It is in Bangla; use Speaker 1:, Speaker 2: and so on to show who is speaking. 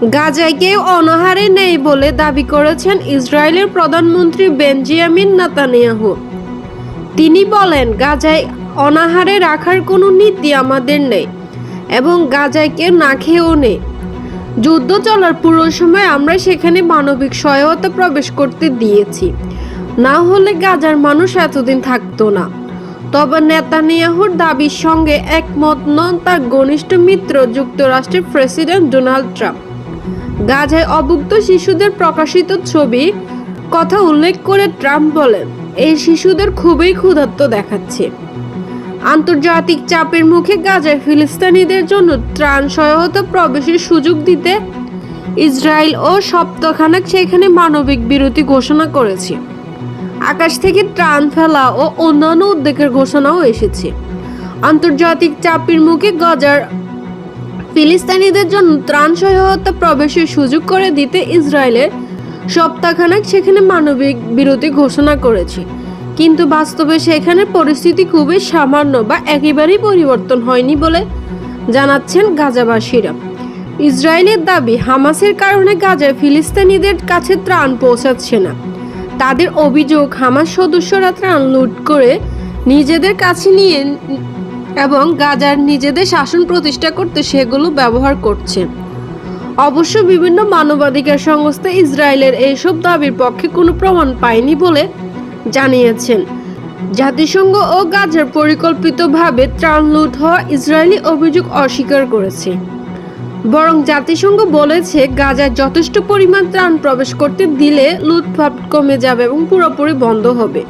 Speaker 1: গাজায় কেউ অনাহারে নেই বলে দাবি করেছেন ইসরায়েলের প্রধানমন্ত্রী বেঞ্জিয়ামিন নাতানিয়াহু। তিনি বলেন, গাজায় অনাহারে রাখার কোনো নীতি আমাদের নেই এবং গাজায় কেউ না খেয়েও নেই। যুদ্ধ চলার পুরো সময় আমরা সেখানে মানবিক সহায়তা প্রবেশ করতে দিয়েছি। না হলে গাজার মানুষ এতদিন থাকতো না। তবে নেতানিয়াহুর দাবির সঙ্গে একমত নন তার ঘনিষ্ঠ মিত্র যুক্তরাষ্ট্রের প্রেসিডেন্ট ডোনাল্ড ট্রাম্প। গাজায় অভুক্ত শিশুদের প্রকাশিত ছবি, কথা উল্লেখ করে ট্রাম্প বলেন, এই শিশুদের খুবই ক্ষুধার্ত দেখাচ্ছে। আন্তর্জাতিক চাপের মুখে গাজায় ফিলিস্তিনিদের জন্য ত্রাণ সহায়তা প্রবেশের সুযোগ দিতে ইসরায়েল ও সপ্তাহখানেক সেখানে মানবিক বিরতি ঘোষণা করেছে। আকাশ থেকে ত্রাণ ফেলা ও অন্যান্য উদ্যোগের ঘোষণাও এসেছে। আন্তর্জাতিক চাপের মুখে গাজার ফিলিস্তিনিদের জন্য ত্রাণ সহায়তা প্রবেশের সুযোগ করে দিতে ইসরায়েলের সপ্তাহখানেক সেখানে মানবিক বিরতি ঘোষণা করেছে। কিন্তু বাস্তবে সেখানে পরিস্থিতি খুবই সামান্য বা একেবারেই পরিবর্তন হয়নি বলে জানাচ্ছেন গাজাবাসীরা। ইসরায়েলের দাবি, হামাসের কারণে গাজায় ফিলিস্তিনিদের কাছে ত্রাণ পৌঁছাচ্ছে না। তাদের অভিযোগ, হামাস সদস্যরা ত্রাণ লুট করে নিজেদের কাছে নিয়ে এবং গাজার নিজেদের শাসন প্রতিষ্ঠা করতে সেগুলো ব্যবহার করছে। অবশ্য বিভিন্ন মানবাধিকার সংস্থা ইসরায়েলের এইসব দাবির পক্ষে কোনো প্রমাণ পায়নি বলে জানিয়েছেন। জাতিসংঘ ও গাজার পরিকল্পিতভাবে ত্রাণ লুট হওয়া ইসরায়েলি অভিযোগ অস্বীকার করেছে। বরং জাতিসংঘ বলেছে, গাজায় যথেষ্ট পরিমাণ ত্রাণ প্রবেশ করতে দিলে লুটপাট কমে যাবে এবং পুরোপুরি বন্ধ হবে।